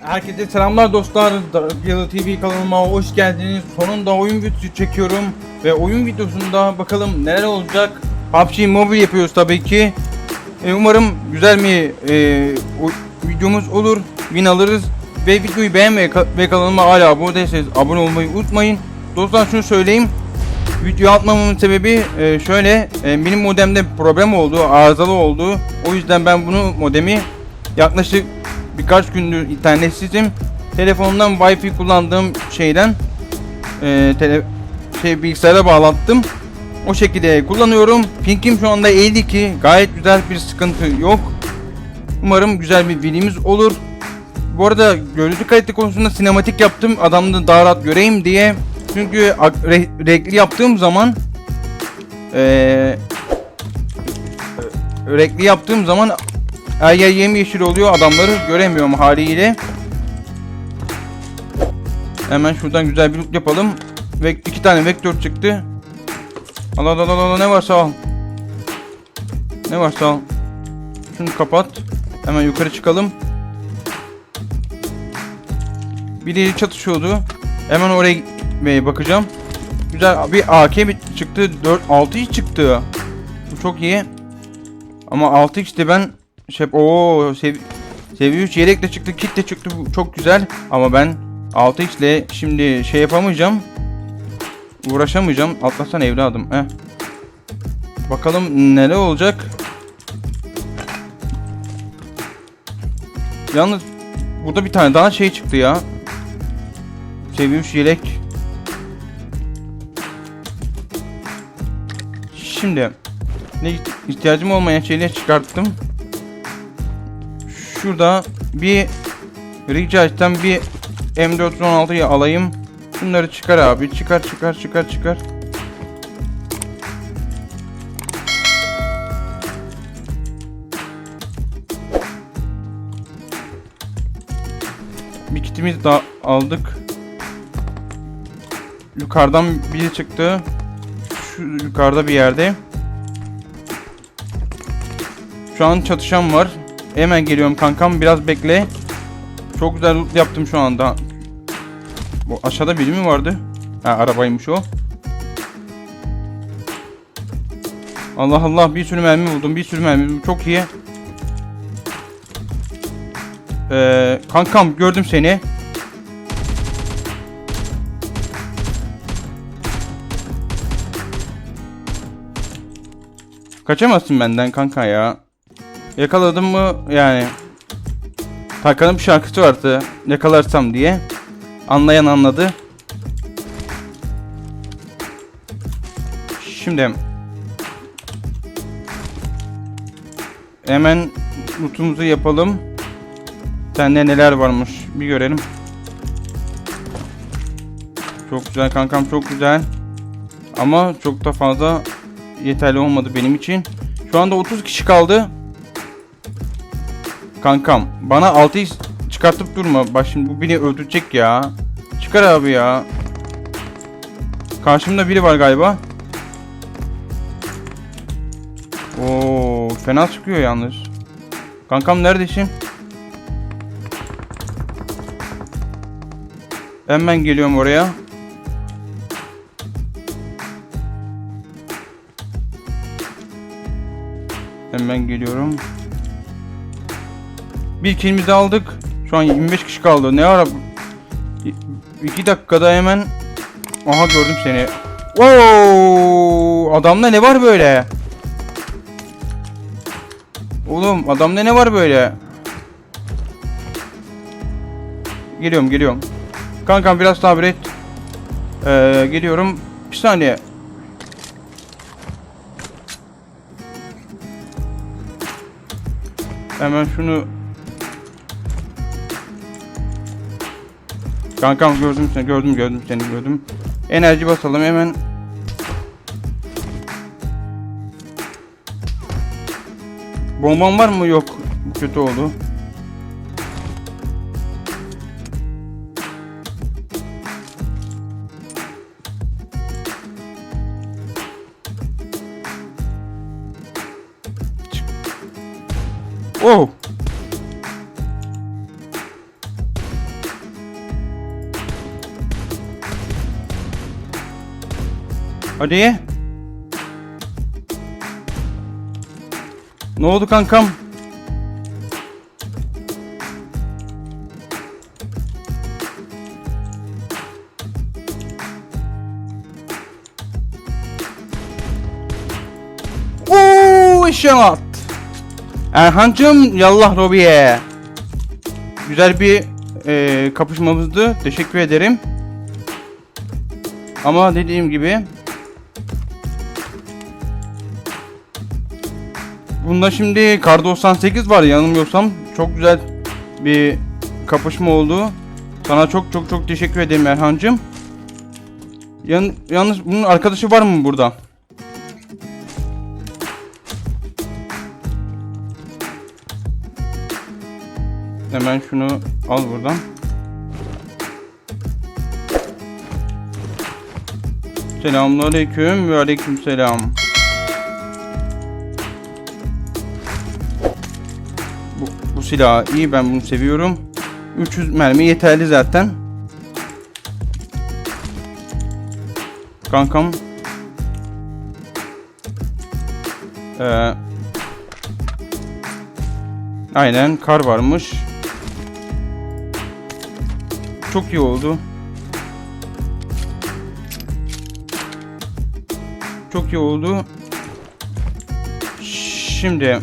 Herkese selamlar dostlar. Yalı TV kanalıma hoş geldiniz. Sonunda oyun videosu çekiyorum ve oyun videosunda bakalım neler olacak. PUBG Mobile yapıyoruz tabii ki. E, umarım güzel bir e, videomuz olur. Win alırız ve videoyu beğenmeyi ve kanalıma hala abone abone olmayı unutmayın. Dostlar şunu söyleyeyim. Video atmamamın sebebi e, şöyle e, benim modemde problem oldu, arızalı oldu. O yüzden ben bunu modemi yaklaşık birkaç gündür internetsizim. Telefondan Wi-Fi kullandığım şeyden e, tele, şey bilgisayara bağlattım. O şekilde kullanıyorum. Pingim şu anda 52. Gayet güzel bir sıkıntı yok. Umarım güzel bir videomuz olur. Bu arada görüntü kalite konusunda sinematik yaptım. Adamı daha rahat göreyim diye. Çünkü re- renkli yaptığım zaman eee e, renkli yaptığım zaman her yer yemyeşil oluyor. Adamları göremiyorum haliyle. Hemen şuradan güzel bir loot yapalım. Ve iki tane vektör çıktı. Allah Allah Allah ne varsa al. Ne varsa al. Şunu kapat. Hemen yukarı çıkalım. Biri çatışıyordu. Hemen oraya bakacağım. Güzel bir AK çıktı. 4 6 çıktı. Bu çok iyi. Ama 6x'te ben şey o sev seviye 3 yelekle çıktı, kit de çıktı. Çok güzel. Ama ben 6x ile şimdi şey yapamayacağım. Uğraşamayacağım. Atlasana evladım. Heh. Bakalım neler olacak. Yalnız burada bir tane daha şey çıktı ya. Seviye 3 yelek. Şimdi ne ihtiyacım olmayan şeyleri çıkarttım. Şurada bir rica etsem bir M416'yı alayım. Bunları çıkar abi. Çıkar çıkar çıkar çıkar. Bir kitimiz daha aldık. Yukarıdan biri çıktı. Şu yukarıda bir yerde. Şu an çatışan var. Hemen geliyorum kankam biraz bekle. Çok güzel loot yaptım şu anda. Bu aşağıda biri mi vardı? Ha arabaymış o. Allah Allah bir sürü mermi buldum. Bir sürü mermi buldum. Çok iyi. Ee, kankam gördüm seni. Kaçamazsın benden kanka ya. Yakaladım mı yani. Tarkan'ın bir şarkısı vardı. Yakalarsam diye. Anlayan anladı. Şimdi hemen lootumuzu yapalım. Sende neler varmış bir görelim. Çok güzel kankam çok güzel. Ama çok da fazla yeterli olmadı benim için. Şu anda 30 kişi kaldı. Kankam bana 6x çıkartıp durma. Bak şimdi bu beni öldürecek ya. Çıkar abi ya. Karşımda biri var galiba. Oo, fena çıkıyor yalnız. Kankam neredesin? Hemen geliyorum oraya. Hemen geliyorum. Bir kilimizi aldık. Şu an 25 kişi kaldı. Ne ara? 2 dakikada hemen Aha gördüm seni. Oo! Adamda ne var böyle? Oğlum adamda ne var böyle? Geliyorum geliyorum. Kankam biraz sabret. Ee, geliyorum. Bir saniye. Hemen şunu Kankam gördüm seni gördüm gördüm seni gördüm. Enerji basalım hemen. Bomban var mı? Yok. Kötü oldu. Oh. Hadi. Ne oldu kankam? Uuu şamat. Erhancım yallah Robiye. Güzel bir e, kapışmamızdı. Teşekkür ederim. Ama dediğim gibi Bunda şimdi kar 98 var yanılmıyorsam. Çok güzel bir kapışma oldu. Sana çok çok çok teşekkür ederim Erhancım. Yan, yalnız bunun arkadaşı var mı burada? Hemen şunu al buradan. Selamünaleyküm ve aleykümselam. Silah iyi ben bunu seviyorum. 300 mermi yeterli zaten. Kankam. Ee, aynen kar varmış. Çok iyi oldu. Çok iyi oldu. Şimdi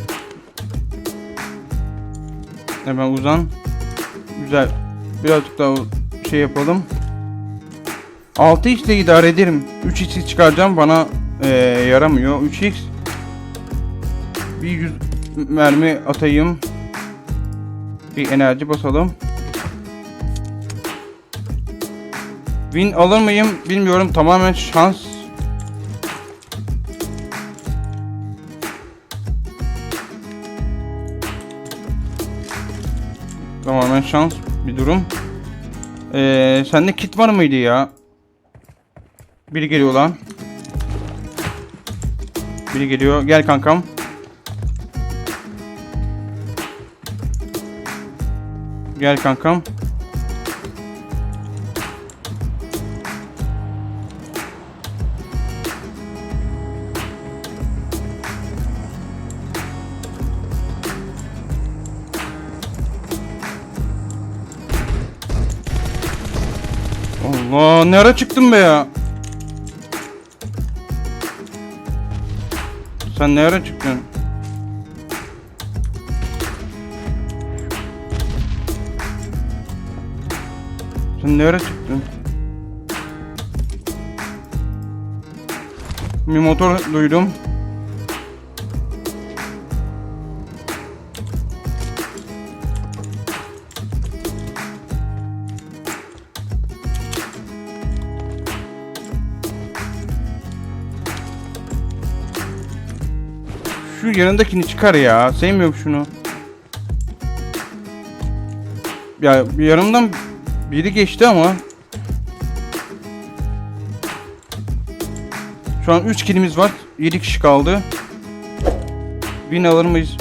hemen uzan. Güzel. Birazcık daha şey yapalım. 6x ile idare ederim. 3x çıkaracağım bana eee, yaramıyor. 3x bir 100 mermi atayım. Bir enerji basalım. Win alır mıyım bilmiyorum. Tamamen şans. Tamamen şans bir durum. Ee, sende kit var mıydı ya? Biri geliyor lan. Biri geliyor. Gel kankam. Gel kankam. Allah ne çıktın be ya? Sen ne çıktın? Sen ne çıktın? Bir motor duydum. Şu yanındakini çıkar ya. Sevmiyorum şunu. Ya yanımdan biri geçti ama. Şu an 3 kilimiz var. 7 kişi kaldı. Win alır mıyız?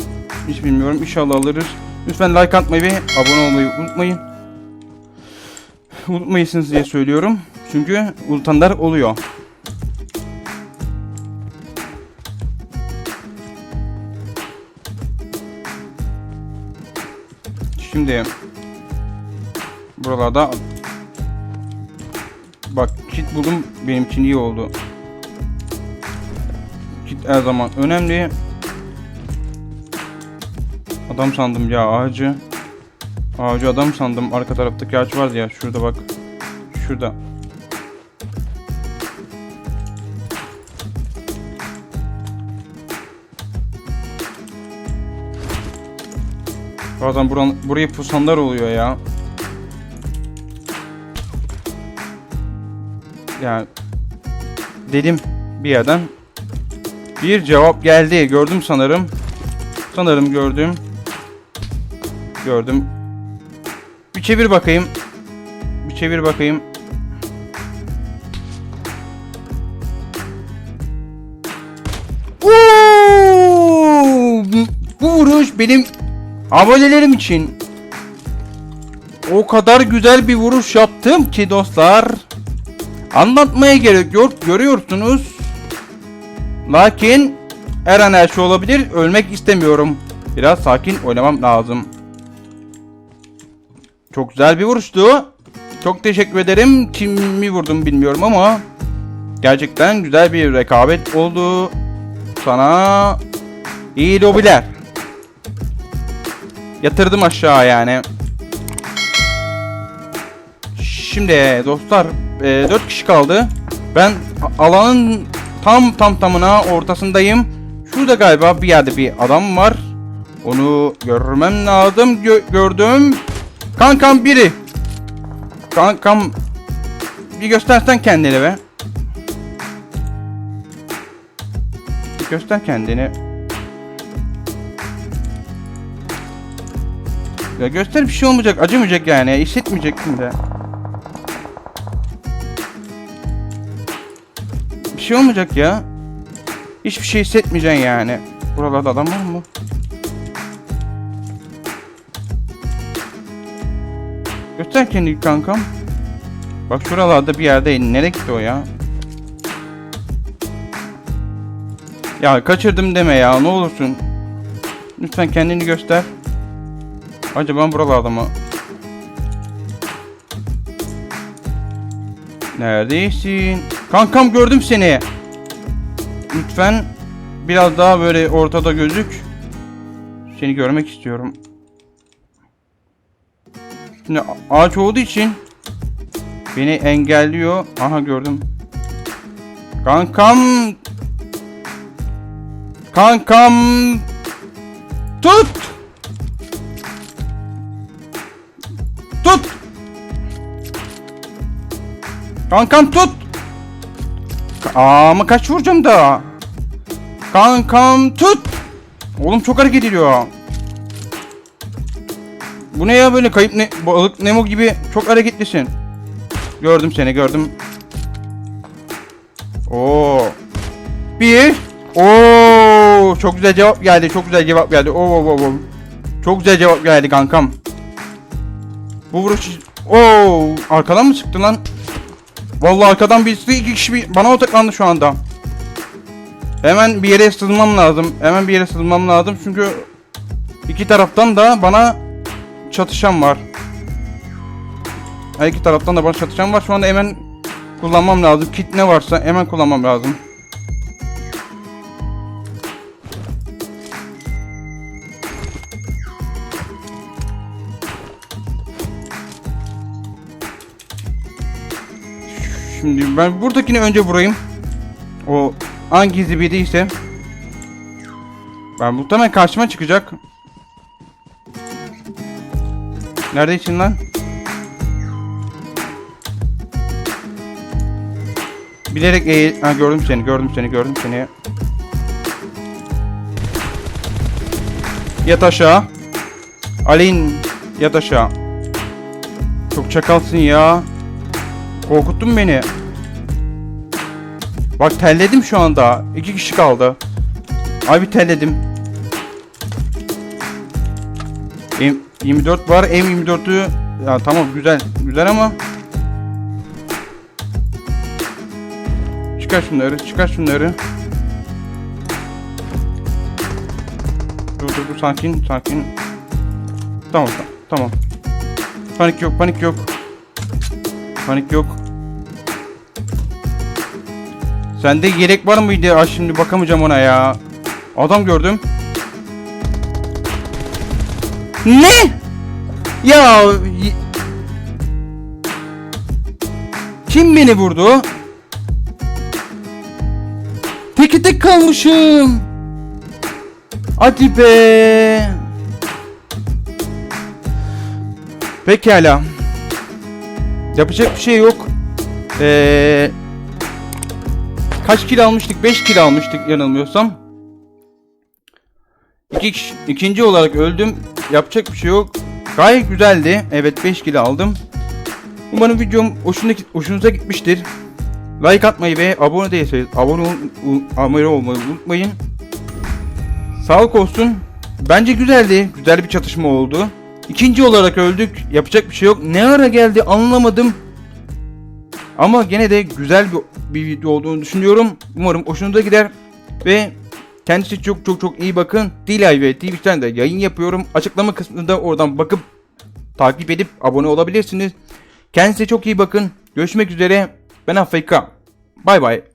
Hiç bilmiyorum. İnşallah alırız. Lütfen like atmayı ve abone olmayı unutmayın. Unutmayısınız diye söylüyorum. Çünkü unutanlar oluyor. Şimdi buralarda bak kit buldum benim için iyi oldu. Kit her zaman önemli. Adam sandım ya ağacı. Ağacı adam sandım. Arka taraftaki ağaç vardı ya. Şurada bak. Şurada. Bazen buran, buraya pusanlar oluyor ya. Yani dedim bir yerden bir cevap geldi. Gördüm sanırım. Sanırım gördüm. Gördüm. Bir çevir bakayım. Bir çevir bakayım. Oo! Bu vuruş benim abonelerim için o kadar güzel bir vuruş yaptım ki dostlar. Anlatmaya gerek yok. Görüyorsunuz. Lakin her an her şey olabilir. Ölmek istemiyorum. Biraz sakin oynamam lazım. Çok güzel bir vuruştu. Çok teşekkür ederim. Kimi vurdum bilmiyorum ama gerçekten güzel bir rekabet oldu. Sana iyi lobiler. Yatırdım aşağı yani. Şimdi dostlar 4 kişi kaldı. Ben alanın tam tam tamına ortasındayım. Şurada galiba bir yerde bir adam var. Onu görmem lazım. Gö- gördüm. Kankam biri. Kankam bir göstersen kendini be. Göster kendini. Ya göster bir şey olmayacak, acımayacak yani. Hissetmeyeceksin de. Bir şey olmayacak ya. Hiçbir şey hissetmeyeceksin yani. Buralarda adam var mı? Göster kendini kankam. Bak şuralarda bir yerde nereye gitti o ya? Ya kaçırdım deme ya ne olursun. Lütfen kendini göster. Acaba buralarda mı? Neredesin? Kankam gördüm seni. Lütfen biraz daha böyle ortada gözük. Seni görmek istiyorum. Şimdi ağaç olduğu için beni engelliyor. Aha gördüm. Kankam. Kankam. Tut. Kankam tut. Ama kaç vuracağım da. Kankam tut. Oğlum çok hareket ediyor. Bu ne ya böyle kayıp ne balık Nemo gibi çok hareketlisin. Gördüm seni gördüm. Oo. Bir. Oo çok güzel cevap geldi. Çok güzel cevap geldi. Oo oo. oo. Çok güzel cevap geldi kankam. Bu vuruş Oo arkadan mı çıktı lan? Vallahi arkadan birisi iki kişi bir- bana odaklandı şu anda. Hemen bir yere sızmam lazım. Hemen bir yere sızmam lazım çünkü iki taraftan da bana çatışan var. Her iki taraftan da bana çatışan var. Şu anda hemen kullanmam lazım. Kit ne varsa hemen kullanmam lazım. Şimdi ben buradakini önce vurayım. O hangi zibidiyse. Ben muhtemelen karşıma çıkacak. Neredesin lan? Bilerek eğil... Ha gördüm seni, gördüm seni, gördüm seni. Yat aşağı. Alin, yat aşağı. Çok çakalsın ya. Korkuttun beni. Bak terledim şu anda. İki kişi kaldı. Abi terledim. M 24 var. M24'ü ya tamam güzel. Güzel ama Çıkar şunları, çıkar şunları. Dur dur dur sakin, sakin. Tamam, ta- tamam. Panik yok, panik yok. Panik yok. Sende yelek var mıydı? Aa, şimdi bakamayacağım ona ya. Adam gördüm. Ne? Ya Kim beni vurdu? Teki tek kalmışım. Hadi be. Pekala. Yapacak bir şey yok. Ee, kaç kilo almıştık? 5 kilo almıştık yanılmıyorsam. İki kişi, ikinci olarak öldüm. Yapacak bir şey yok. Gayet güzeldi. Evet 5 kilo aldım. Umarım videom hoşuna, hoşunuza gitmiştir. Like atmayı ve abone değilseniz abone, ol, abone olmayı unutmayın. Sağlık olsun. Bence güzeldi. Güzel bir çatışma oldu. İkinci olarak öldük. Yapacak bir şey yok. Ne ara geldi anlamadım. Ama gene de güzel bir, bir video olduğunu düşünüyorum. Umarım hoşunuza gider. Ve kendisi çok çok çok iyi bakın. Dilay ve Twitch'ten de yayın yapıyorum. Açıklama kısmında oradan bakıp takip edip abone olabilirsiniz. Kendinize çok iyi bakın. Görüşmek üzere. Ben Afrika. Bay bay.